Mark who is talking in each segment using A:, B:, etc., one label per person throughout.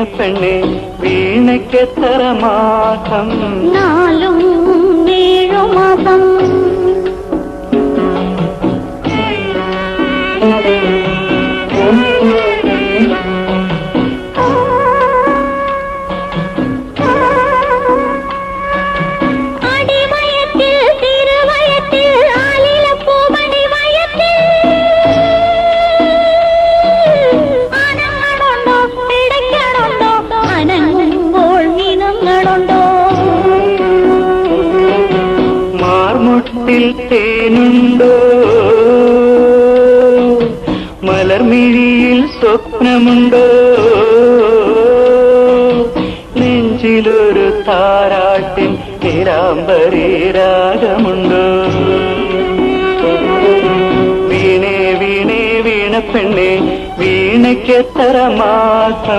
A: വീണപ്പെണ്ണെ വീണയ്ക്കെത്ര മാസം
B: നാലും
A: മാർമുട്ടിൽ തേനുണ്ടോ? മലർമിഴിയിൽ സ്വപ്നമുണ്ടോ? നെഞ്ചിലൊരു താരാട്ടിൻ നിരാമ്പരി രാഗമുണ്ടോ? വീണേ വീണേ വീണ പെണ്ണേ വീണയ്ക്കെത്ര
B: നാലും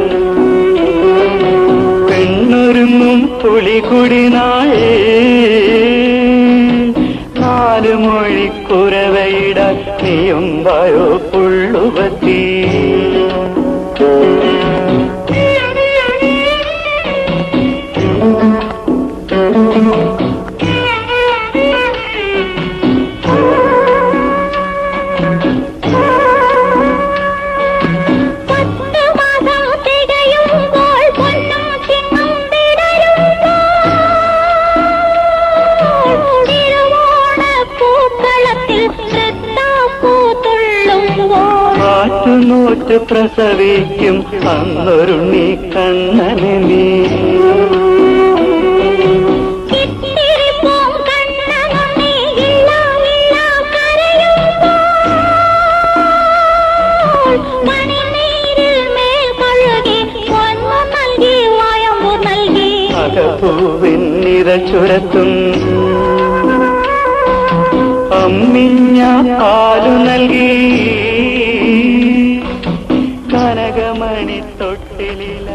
A: പെണ്ണൊരുങ്ങും പുളികുടി നാല് നാലു മൊഴിക്കുറവയിടാൻ നീയും വായോ പുള്ളുവത്തി കാറ്റുനോറ്റ് പ്രസവിക്കും അന്നൊരുണ്ണി കണ്ണനെ നീ.
B: പൂവിൻ കണ്ണനുണ്ണി
A: അമ്മിഞ്ഞ പാലു നൽകി. കനകമണി തൊട്ടിലില